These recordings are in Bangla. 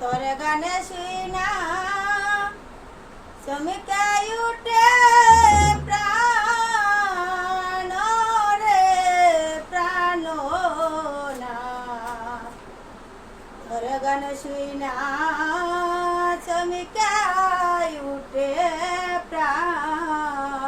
তোর গানে শুই না চমকাই উঠে প্রাণ রে, প্রাণ না। তোর গানে শুই না চমকাই উঠে প্রাণ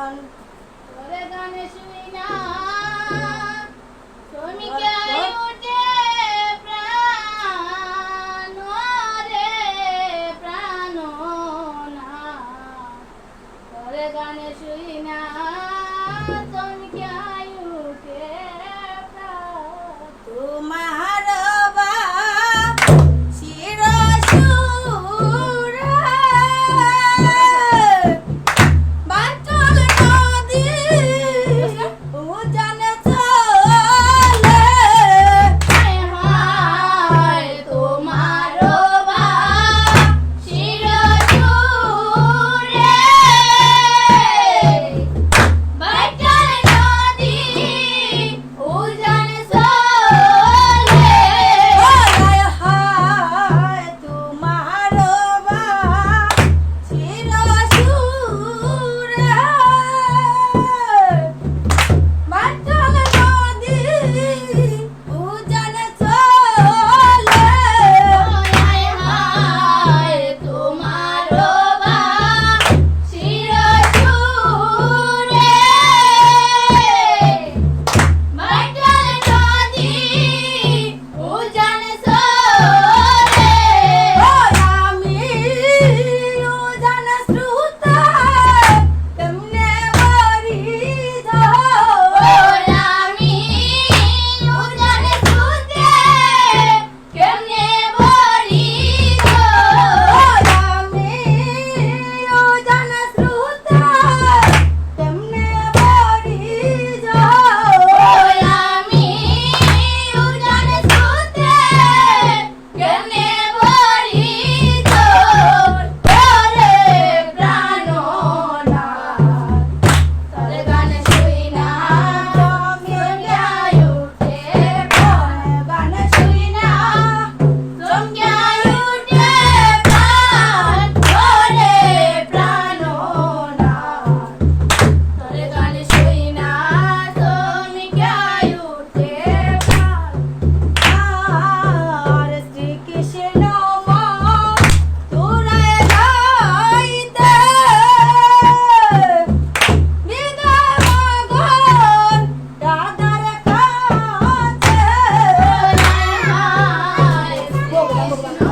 Vamos lá.